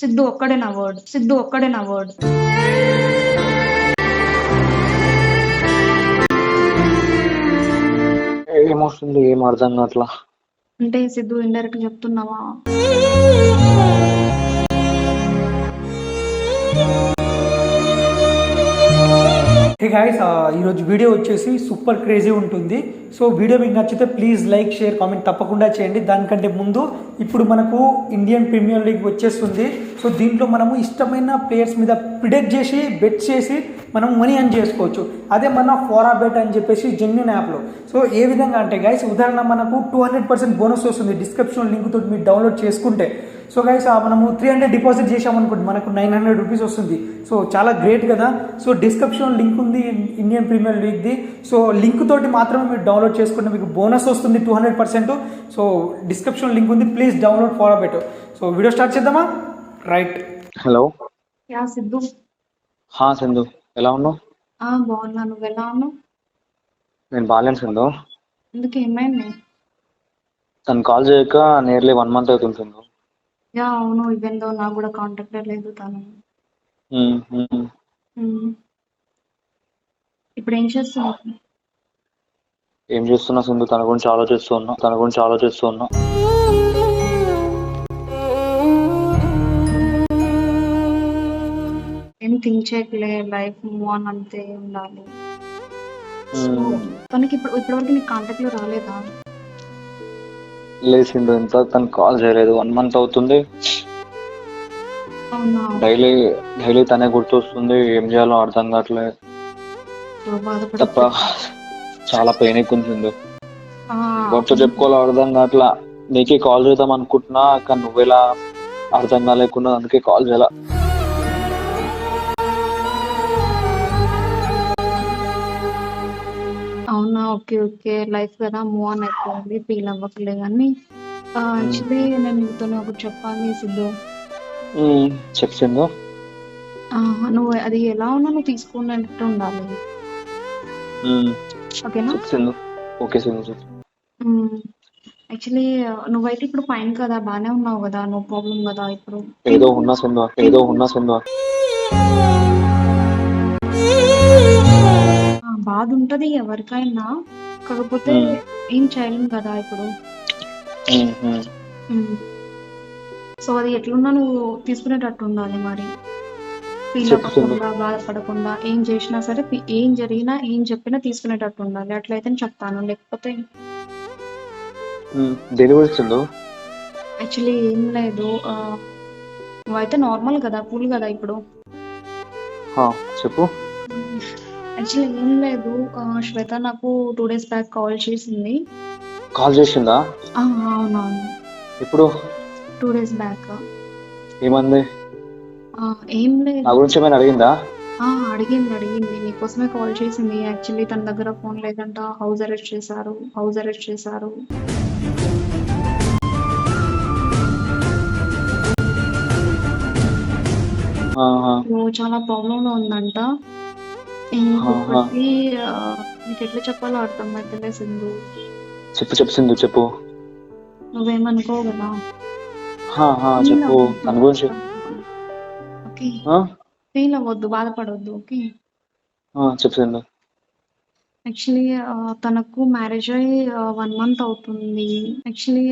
సిద్ధు ఒక్కడే నా వర్డ్ సిద్ధు ఒక్కడే నా వర్డ్. ఏమొస్తుంది? ఏం అర్థం కావట్లా? అంటే సిద్ధు ఇండైరెక్ట్ చెప్తున్నావా? హే గాయస్ ఈరోజు వీడియో వచ్చేసి సూపర్ క్రేజీ ఉంటుంది. సో వీడియో మీకు నచ్చితే ప్లీజ్ లైక్ షేర్ కామెంట్ తప్పకుండా చేయండి. దానికంటే ముందు ఇప్పుడు మనకు ఇండియన్ ప్రీమియర్ లీగ్ వచ్చేస్తుంది. సో దీంట్లో మనము ఇష్టమైన ప్లేయర్స్ మీద ప్రిడెక్ట్ చేసి బెట్ చేసి మనం మనీ అర్న్ చేసుకోవచ్చు. అదే మన ఫోరా బెట్ అని చెప్పేసి జెన్యున్ యాప్లో సో ఏ విధంగా అంటే గాయస్ ఉదాహరణ మనకు టూ హండ్రెడ్ పర్సెంట్ బోనస్ వస్తుంది. డిస్క్రిప్షన్ లింక్ తోటి మీరు డౌన్లోడ్ చేసుకుంటే. సో గైస్ మనము త్రీ హండ్రెడ్ డిపాజిట్ చేసామనుకోండి మనకు నైన్ హండ్రెడ్ రూపీస్ వస్తుంది. సో చాలా గ్రేట్ కదా. సో డిస్క్రిప్షన్ లింక్ ఉంది ఇండియన్ ప్రీమియర్ లీగ్ది సో లింక్ తోటి మాత్రమే మీరు డౌన్లోడ్ చేసుకుంటే మీకు బోనస్ వస్తుంది two hundred percent so description link ఉంది please download follow bet so video start చేద్దామా? Right hello yeah Siddhu. హా సింధు. ఎలా ఉన్నావు? ఆ బాగున్నా. నువ్వు ఎలా ఉన్నావు? నేను బాగాలేను సింధు. ఎందుకు ఏమైంది? తను కాల్ చేయక నియర్లీ వన్ మంత్ అవుతుంది సింధు. యా అవును ఇవెందో నాకు కూడా కాంటాక్ట్ లేదు తను. ఇప్పుడు ఏం చేస్తున్నావు? ఏం చేస్తున్నా సింధు? తన గురించి ఆలోచిస్తూ ఉన్నా. తన గురించి ఆలోచిస్తూ ఉన్నా. ఏం థింక్ చేయట్లే లైఫ్ మూవ్ ఆన్ అంతే ఉండాలి. తనకి ఇప్పుడు ఇప్పటివరకు నీకు కాంటాక్ట్లో రాలేదా? సింధు ఇంత తను కాల్ చేయలేదు. వన్ మంత్ అవుతుంది. డైలీ డైలీ తనే గుర్తొస్తుంది. ఏం చేయాలో అర్థం కావట్లేదు తప్ప చాలా పెయిన్ ఆ, ఎవరితో చెప్పుకోవాలో అర్థం కావట్లా. నీకే కాల్ చేద్దాం అనుకుంటున్నా కానీ నువ్వెలా అర్థం కాలేకున్నా అందుకే కాల్ చేయాల. అవునా ఓకే ఓకే లైఫ్ కదా మూవ్ ఆన్ అయిపోయింది ఫీల్ అవ్వకలే కానీ యాక్చువల్లీ నేను నీతో ఒకటి చెప్పాలి సిద్ధు. ఉమ్, చెప్పు సింధు. ఆ, నువ్వు అది ఎలా ఉన్నా నువ్వు తీసుకున్నట్టు ఉండాలి. ఓకేనా? ఓకే యాక్చువల్లీ నువ్వైతే ఇప్పుడు ఫైన్ కదా బాగానే ఉన్నావు కదా నో ప్రాబ్లం కదా ఇప్పుడు. ఏదో ఉన్నా సింధు ఏదో ఉన్నా బాధ ఉంటది ఎవరికైనా. కాకపోతే. ఏం చేయలేం కదా ఇప్పుడు. సో అది ఎట్లున్నా నువ్వు తీసుకునేటట్టు ఉండాలి మరి. ఫీల్. అవ్వకుండా బాధపడకుండా ఏం చేసినా సరే ఏం జరిగినా ఏం చెప్పినా తీసుకునేటట్టు ఉండాలి. అట్లయితే చెప్తాను. లేకపోతే యాక్చువల్లీ ఏం లేదు. నువ్వైతే నార్మల్ కదా కూల్ కదా ఇప్పుడు. చెప్పు. యాక్చువల్లీ ఏం లేదు. ఆ, శ్వేత నాకు టూ డేస్ బ్యాక్ కాల్ చేసింది. కాల్ చేసిందా? ఆ, అవునవును. ఇప్పుడు టూ డేస్ బ్యాక్ ఏమంది? ఏం లేదు. నా గురించి ఏమైనా అడిగిందా? ఆ, అడిగింది అడిగింది. నీకోసమే కాల్ చేసింది. యాక్చువల్లీ తన దగ్గర ఫోన్ లేదంట. హౌస్ అరెస్ట్ చేశారు. హౌస్ అరెస్ట్ చేశారు. ఆహా, నువ్వు చాలా ప్రాబ్లం లో ఉందంట. ఇంకొకటి నీకు ఎట్లా చెప్పాలో అర్థం అవుతుందే సింధు. చెప్పు చెప్పు సింధు చెప్పు. నువ్వేమనుకోవు కదా? హా, హా, చెప్పు. గురించి? ఓకే? ఫీల్ అవ్వద్దు బాధపడవద్దు ఓకే? చెప్పు సింధు. యాక్చువల్లీ తనకు మ్యారేజ్ అయ్యి వన్ మంత్ అవుతుంది. యాక్చువల్లీ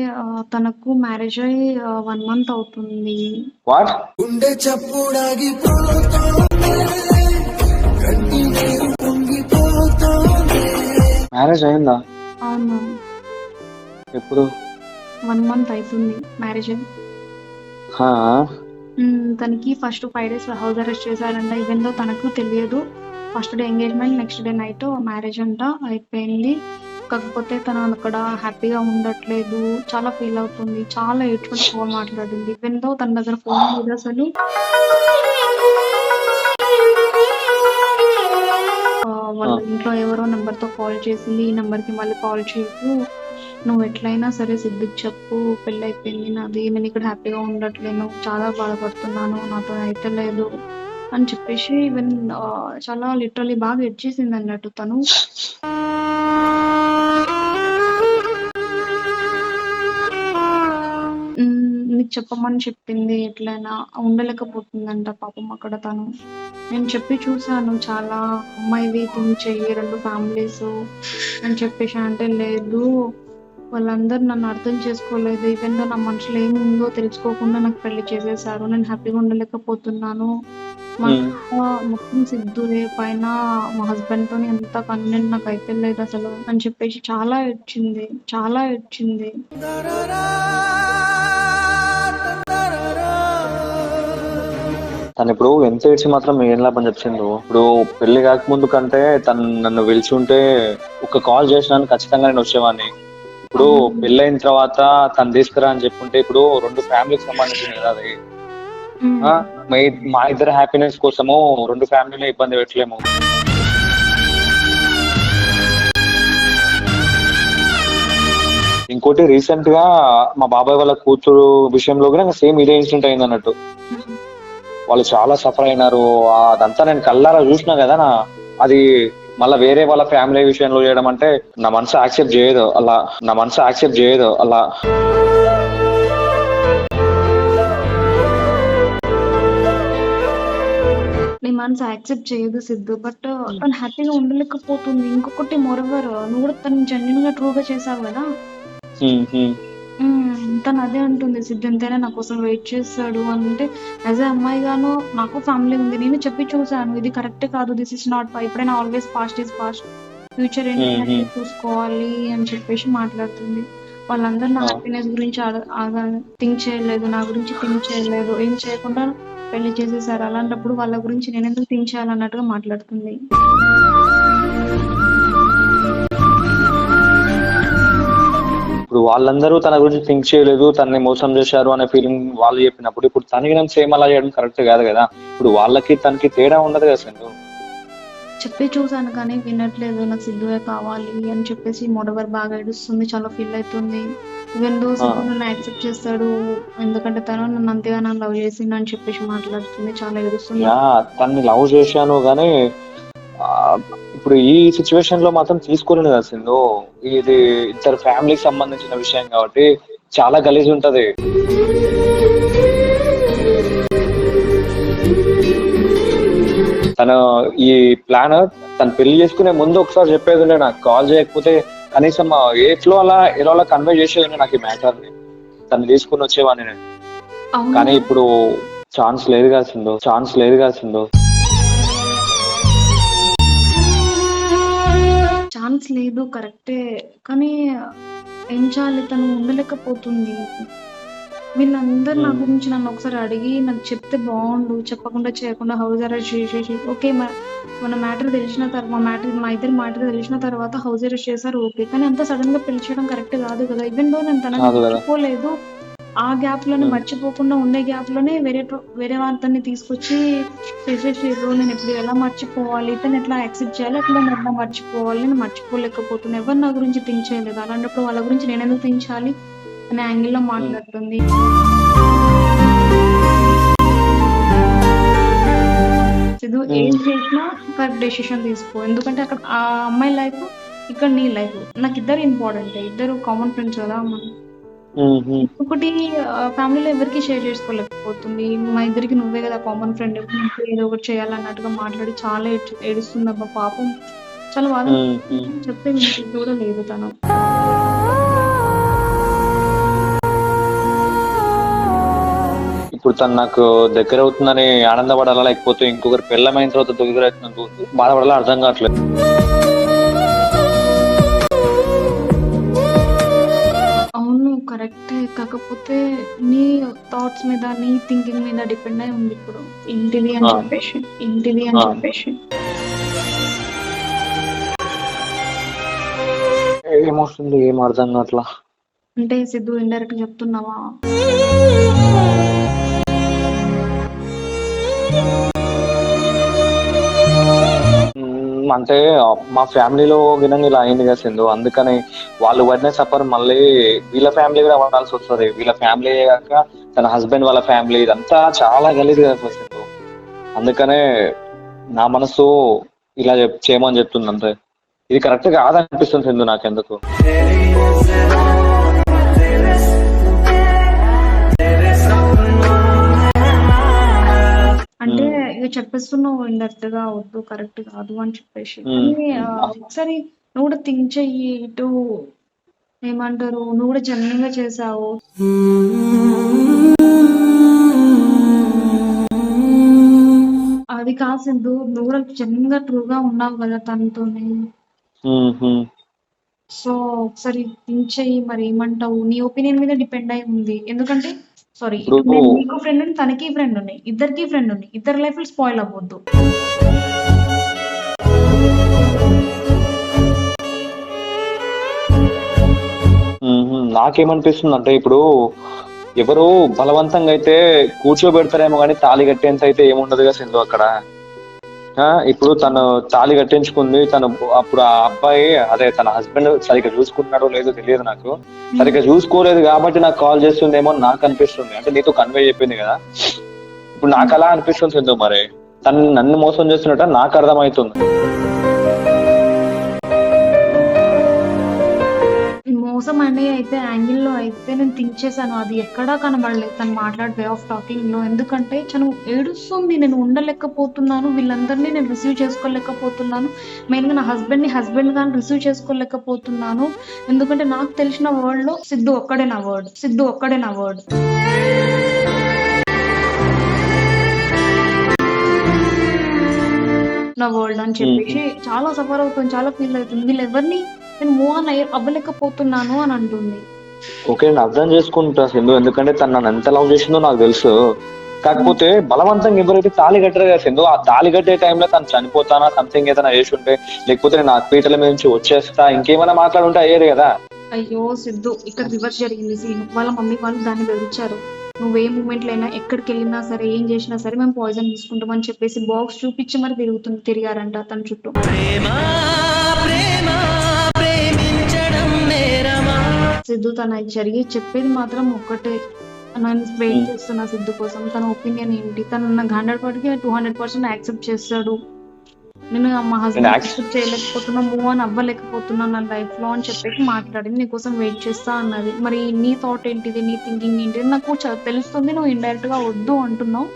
తనకు మ్యారేజ్ అయ్యి వన్ మంత్ అవుతుంది. వాట్ గుండె పొంగిపోతోంది మ్యారేజ్ అయిందా? అవును. ఎప్పుడు? వన్ మంత్ అవుతుంది మ్యారేజ్ తనకి first five days house arrest చేశారంట. ఈవెన్ దో తనకు తెలియదు. First day engagement next day night marriage అంట. అయిపోయింది. కాకపోతే తను అక్కడ హ్యాపీగా ఉండట్లేదు. చాలా ఫీల్ అవుతుంది. చాలా ఏడ్చుకుంటూ ఫోన్ మాట్లాడింది. ఈవెన్ దో తన దగ్గర ఫోన్ లేదు అసలు. వాళ్ళ ఇంట్లో ఎవరో నెంబర్తో కాల్ చేసింది ఈ నెంబర్కి మళ్ళీ కాల్ చేయకు. నువ్వు ఎట్లయినా సరే సిద్ధికి చెప్పు. పెళ్ళి అయిపోయింది నాది. నేను ఇక్కడ హ్యాపీగా ఉండట్లేను. చాలా బాధపడుతున్నాను. నాతో అయితే లేదు. అని చెప్పేసి ఈవెన్ చాలా లిటరలీ బాగా ఎడ్చేసింది అన్నట్టు తను. నీకు చెప్పమని చెప్పింది ఎట్లైనా ఉండలేకపోతుందంట పాపం అక్కడ తను. నేను చెప్పి చూసాను చాలా అమ్మాయివి థింక్ చెయ్యి రెండు ఫ్యామిలీస్ అని చెప్పేసి అంటే లేదు. వాళ్ళందరూ నన్ను అర్థం చేసుకోలేదు. ఈవెన్ నా మనసులో ఏముందో తెలుసుకోకుండా నాకు పెళ్ళి చేసేసారు. నేను హ్యాపీగా ఉండలేకపోతున్నాను. మా. అక్క మొత్తం సిద్ధులే పైన మా హస్బెండ్ తోని ఎంత కన్వీనెంట్ నాకు అయితే లేదు అసలు. అని చెప్పేసి చాలా ఏడ్చింది. చాలా ఏడ్చింది. తను ఇప్పుడు ఎంత ఏడ్చి మాత్రం ఏం లాభం చెప్పిండు? ఇప్పుడు పెళ్ళి కాకముందు కంటే తను నన్ను పిలిచి ఉంటే ఒక కాల్ చేసినాను ఖచ్చితంగా నేను వచ్చేవాడిని ఇప్పుడు పెళ్ళైన తర్వాత తను తీసుకురా అని చెప్పుంటే ఇప్పుడు రెండు ఫ్యామిలీకి సంబంధించింది కదా అది. మా ఇద్దరు హ్యాపీనెస్ కోసము రెండు ఫ్యామిలీలో ఇబ్బంది పెట్టలేము. ఇంకోటి రీసెంట్గా మా బాబాయ్ వాళ్ళ కూతురు విషయంలో కూడా సేమ్ ఇదే ఇన్సిడెంట్ అయింది అన్నట్టు వాళ్ళు చాలా సఫర్ అయినారు. అదంతా నేను కల్లారా చూసినా కదా నా అది మళ్ళీ వేరే వాళ్ళ ఫ్యామిలీ విషయంలో చేయడం అంటే నా మనసు యాక్సెప్ట్ చేయదు. అలా నా మనసు యాక్సెప్ట్ చేయదు. అలా. నీ మనసు యాక్సెప్ట్ చేయదు సిద్ధు బట్ తను హ్యాపీగా ఉండలేకపోతుంది. ఇంకొకటి మోరవర్ నువ్వు కూడా తను జెన్యున్గా ట్రూగా చేసావు కదా. తను అదే అంటుంది సిద్ధు ఎంతైనా నా కోసం వెయిట్ చేస్తాడు. అంటే యాజ్ ఏ అమ్మాయిగాను నాకు ఫ్యామిలీ ఉంది. నేను చెప్పి చూసాను ఇది కరెక్ట్ కాదు. దిస్ ఇస్ నాట్ ఎప్పుడైనా always past is past future Mhm. చూసుకోవాలి అని చెప్పేసి మాట్లాడుతుంది. వాళ్ళందరూ నా. హ్యాపీనెస్ గురించి థింక్ చేయలేదు. నా గురించి థింక్ చేయలేదు. ఏం చేయకుండా పెళ్ళి చేసేసారు. అలాంటప్పుడు వాళ్ళ గురించి నేను ఎందుకు థింక్ చేయాలన్నట్టుగా మాట్లాడుతుంది. ఇప్పుడు వాళ్ళందరూ తన గురించి థింక్ చేయలేదు తనని మోసం చేశారు అనే ఫీలింగ్ వాళ్ళు చెప్పినప్పుడు ఇప్పుడు తనకి నేను సేమ్ అలా చేయడం కరెక్ట్ కాదు కదా? ఇప్పుడు వాళ్ళకి తనకి తేడా ఉండదు కదా సింధు? చెప్పి చూసాను కానీ వినట్లేదు నాకు సిద్ధువే కావాలి అని చెప్పేసి మొడవర్ బాగా ఏడుస్తుంది చాలా ఫీల్ అవుతుంది. ఈవెన్ దో సిద్ధు నన్ను యాక్సెప్ట్ చేస్తాడు ఎందుకంటే తను నన్ను అంతేగా నన్ను లవ్ చేసిండు అని చెప్పేసి మాట్లాడుతుంది చాలా ఏడుస్తుంది. తన్ని లవ్ చేశాను కానీ ఇప్పుడు ఈ సిచ్యువేషన్లో మాత్రం తీసుకోలేను కదా సింధు. ఇది ఇద్దరు ఫ్యామిలీకి సంబంధించిన విషయం కాబట్టి చాలా గలీజ్ ఉంటది. తను ఈ ప్లాన్ తను పెళ్ళి చేసుకునే ముందు ఒకసారి చెప్పేది ఉండే నాకు కాల్ చేయకపోతే కనీసం ఏట్లో అలా ఎలా అలా కన్వే చేసేది ఉండే నాకు ఈ మ్యాటర్ని. తను తీసుకుని వచ్చేవాడిని నేను. కానీ ఇప్పుడు ఛాన్స్ లేదు కదా సింధు ఛాన్స్ లేదు కదా ఛాన్స్ లేదు కరెక్టే. కానీ ఏం చేయాలి? తను ఉండలేకపోతుంది. వీళ్ళందరూ నా Hmm. గురించి నన్ను ఒకసారి అడిగి నాకు చెప్తే బాగుండు చెప్పకుండా చేయకుండా హౌస్ అరెస్ట్ చేసేసి ఓకే మన మ్యాటర్ తెలిసిన తర్వాత మ్యాటర్ మా ఇద్దరి మ్యాటర్ తెలిసిన తర్వాత హౌస్ అరెస్ట్ చేశారు ఓకే. కానీ అంత సడన్గా పెళ్ళి చేయడం కరెక్ట్ కాదు కదా. ఈవెన్ దో నేను తనని. మర్చిపోలేదు ఆ గ్యాప్లోనే. మర్చిపోకుండా ఉండే గ్యాప్లోనే వేరే వేరే వాళ్ళని తీసుకొచ్చి చేసేసారు నేను ఇప్పుడు ఎలా మర్చిపోవాలి? తను ఎట్లా యాక్సెప్ట్ చేయాలి? అట్లా నేను ఎట్లా మర్చిపోవాలి? నేను మర్చిపోలేకపోతున్నా. ఎవరు నా గురించి థింక్ చేయలేదు. అలాంటప్పుడు వాళ్ళ గురించి నేను ఎందుకు చేయాలి? అనే యాంగిల్లో మాట్లాడుతుంది. ఏం చేసినా కరెక్ట్ డెసిషన్ తీసుకో. ఎందుకంటే అక్కడ ఆ అమ్మాయి లైఫ్ ఇక్కడ నీ లైఫ్ నాకు ఇద్దరు ఇంపార్టెంట్ ఇద్దరు కామన్ ఫ్రెండ్స్ కదా మనం. ఒకటి ఫ్యామిలీలో ఎవరికి షేర్ చేసుకోలేకపోతుంది. మా ఇద్దరికి నువ్వే కదా కామన్ ఫ్రెండ్ ఏదో ఒకటి చేయాలన్నట్టుగా మాట్లాడి చాలా ఏడ్చు- ఏడుస్తుంది అబ్బా పాపం. చాలా బాధ ఉమ్. చెప్తే కూడా లేదు తను. ఇప్పుడు తను నాకు దగ్గర అవుతుందని ఆనందపడాలా లేకపోతే ఇంకొకరు పెళ్ళమైన తర్వాత దగ్గర బాధపడాలా అర్థం కావట్లేదు. కాకపోతే నీ థాట్స్ మీద నీ థింకింగ్ మీద డిపెండ్ అయి ఉంది ఇప్పుడు. ఇంటిది అని. చెప్పేసి ఇంటిది అని. చెప్పేసి. ఏమొస్తుంది? ఏం అర్థం కావట్లా? అంటే సిద్ధు ఇండైరెక్ట్ చెప్తున్నావా? అంటే మా ఫ్యామిలీలో గినంగా ఇలా అయింది కదా సింధు. అందుకని వాళ్ళు పడిన సఫర్ మళ్ళీ వీళ్ళ ఫ్యామిలీ కూడా పడాల్సి వస్తుంది. వీళ్ళ ఫ్యామిలీ కాక తన హస్బెండ్ వాళ్ళ ఫ్యామిలీ ఇదంతా చాలా గలీజ్ కదా సింధు. అందుకనే నా మనసు ఇలా చెప్ చేయమని చెప్తుంది అంతే ఇది కరెక్ట్ కాదనిపిస్తుంది సింధు నాకెందుకు. చెప్పేస్తున్నావు ఇండైరెక్ట్గా వద్దు కరెక్ట్ కాదు అని చెప్పేసి. ఒకసారి నువ్వు కూడా థింక్ చెయ్యి ఇటు ఏమంటారు నువ్వు కూడా జెన్యున్గా చేసావు. అది కాదు సింధు నువ్వు కూడా జెన్యున్గా ట్రూ గా ఉన్నావు కదా తనతోనే. సో ఒకసారి థింక్ చెయ్యి మరి ఏమంటావు? నీ ఒపీనియన్ మీద డిపెండ్ అయి ఉంది. ఎందుకంటే సారీ నీకు ఫ్రెండ్ ఉంది తనకి ఫ్రెండ్ ఉన్నాయి ఇద్దరికి ఫ్రెండ్ ఉంది ఇద్దరు లైఫ్ స్పాయిల్ అవ్వద్దు. నాకేమనిపిస్తుంది అంటే ఇప్పుడు ఎవరు బలవంతంగా అయితే కూర్చోబెడతారేమో కానీ తాళి కట్టేంత అయితే ఏముండదుగా సింధు అక్కడ ఇప్పుడు తను తాళి కట్టించుకుంది. తను అప్పుడు ఆ అబ్బాయి అదే తన హస్బెండ్ సరిగ్గా చూసుకుంటున్నాడో లేదో తెలియదు నాకు. సరిగ్గా చూసుకోలేదు కాబట్టి నాకు కాల్ చేస్తుందేమో నాకు అనిపిస్తుంది. అంటే నీతో కన్వే చెప్పింది కదా. ఇప్పుడు నాకు అలా అనిపిస్తుంది సింధు మరి. తను నన్ను మోసం చేస్తున్నట్ట నాకు అర్థమవుతుంది. మోసం అనే అయితే యాంగిల్లో అయితే నేను థింక్ చేశాను. అది ఎక్కడా కనబడలేదు. తను మాట్లాడే వే ఆఫ్ టాకింగ్లో. ఎందుకంటే తను ఏడుస్తుంది. నేను ఉండలేకపోతున్నాను. వీళ్ళందరినీ నేను రిసీవ్ చేసుకోలేకపోతున్నాను. మెయిన్గా నా హస్బెండ్ని హస్బెండ్ గాని రిసీవ్ చేసుకోలేకపోతున్నాను. ఎందుకంటే నాకు తెలిసిన వర్డ్లో సిద్ధు ఒక్కడే నా వర్డ్ సిద్ధు ఒక్కడే నా వర్డ్ నా వరల్డ్ అని చెప్పేసి చాలా సఫర్ అవుతుంది చాలా ఫీల్ అవుతుంది వీళ్ళు ఎవరిని నేను మూవ్ ఆన్ అవ్వలేకపోతున్నాను అని అంటుంది. ఓకే నేను అర్థం చేసుకుంటా సింధు. ఎందుకంటే తను నన్ను ఎంత లవ్ చేసిందో నాకు తెలుసు. కాకపోతే బలవంతంగా ఎవరైతే తాళి కట్టరు కదా సింధు ఆ తాళి కట్టే టైంలో తను చనిపోతానా సంథింగ్ ఏదైనా చేసి ఉంటే లేకపోతే నేను ఆ పీటల మీద నుంచి వచ్చేస్తా ఇంకేమైనా మాట్లాడుంటే అయ్యేది కదా. అయ్యో సిద్ధు ఇక్కడ రివర్స్ జరిగింది సీన్ వాళ్ళ మమ్మీ వాళ్ళు దాన్ని బెదిరించారు నువ్వు ఏ మూమెంట్ అయినా ఎక్కడికి వెళ్ళినా సరే ఏం చేసినా సరే మేము పాయిజన్ తీసుకుంటామని చెప్పేసి బాక్స్ చూపించి మరి తిరుగుతుంది తిరిగారంట తన చుట్టూ. సిద్ధు తన జరిగి చెప్పేది మాత్రం ఒక్కటే. నేను వెయిట్ చేస్తున్నా సిద్ధు కోసం తన ఒపీనియన్ ఏంటి? తను నాకు hundred percent two hundred percent accept చేస్తాడు. నేను మా హస్బెండ్ యాక్సెప్ట్ చేయలేకపోతున్నా మూవ్ ఆన్ అవ్వలేకపోతున్నా నా లైఫ్లో అని చెప్పేసి మాట్లాడింది. నీకోసం వెయిట్ చేస్తా అన్నది. మరి నీ థాట్ ఏంటిది? నీ థింకింగ్ ఏంటిది? నాకు తెలుస్తుంది నువ్వు ఇండైరెక్ట్గా వద్దు అంటున్నావు.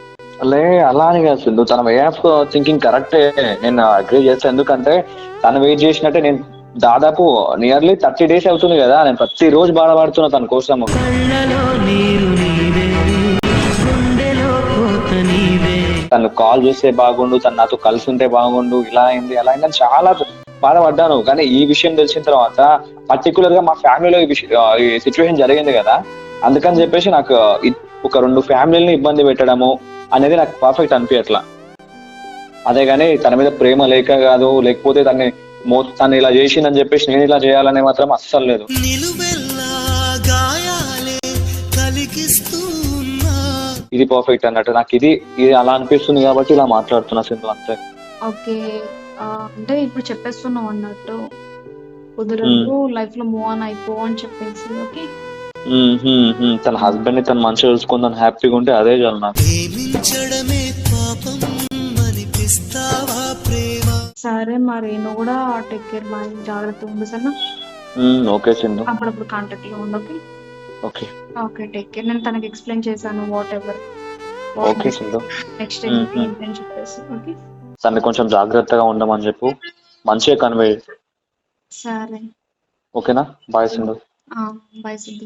అలే అలా అని కాదు తన వే ఆఫ్ థింకింగ్ కరెక్టే నేను అగ్రీ చేస్తాను ఎందుకంటే తను వెయిట్ చేసినట్టే నేను దాదాపు నియర్లీ థర్టీ డేస్ అవుతుంది కదా నేను ప్రతి రోజు బాధపడుతున్నా తన కోసం. తను కాల్ చేస్తే బాగుండు తను నాతో కలిసి ఉంటే బాగుండు ఇలా అయింది అలా అయిందని చాలా బాధపడ్డాను. కానీ ఈ విషయం తెలిసిన తర్వాత పర్టికులర్గా మా ఫ్యామిలీలో ఈ సిచ్యువేషన్ జరిగింది కదా. అందుకని చెప్పేసి నాకు ఒక రెండు ఫ్యామిలీని ఇబ్బంది పెట్టడము అనేది నాకు పర్ఫెక్ట్ అనిపించట్లా. అదే కానీ తన మీద ప్రేమ లేక కాదు లేకపోతే తన్ని మో తను ఇలా చేసిందని చెప్పేసి నేను ఇలా చేయాలనే మాత్రం అస్సలు లేదు. ఇది పర్ఫెక్ట్ అన్నట్టు. నాకు ఇది ఇది అలా అనిపిస్తుంది కాబట్టి ఇలా మాట్లాడుతున్నా సింధు అంతే. ఓకే. అంటే ఇప్పుడు చెప్పేస్తున్నావు అన్నట్టు. కుదరదు లైఫ్లో మూవ్ ఆన్ అయిపో అని చెప్పేసి ఓకే. తన హస్బెండ్ని తను మంచిగా చూసుకుందని హ్యాపీగా ఉంటే అదే చాలు నాకు. ప్రేమ సరే మరి నువ్వు కూడా టేక్ కేర్ బాయ్ జాగ్రత్త ఉండు సరేనా ఓకే సింధు అప్పుడప్పుడు కాంటాక్ట్లో ఉండు okay okay okay take care నేను తనకి ఎక్స్ప్లెయిన్ చేశాను whatever okay Sindhu next time ఏంటి చెప్పేసి ఓకే సన్న కొంచెం జాగ్రత్తగా ఉండమని చెప్పు మంచిగా కన్వే సరే ఓకేనా బాయ్ సింధు బాయ్ సిద్ధు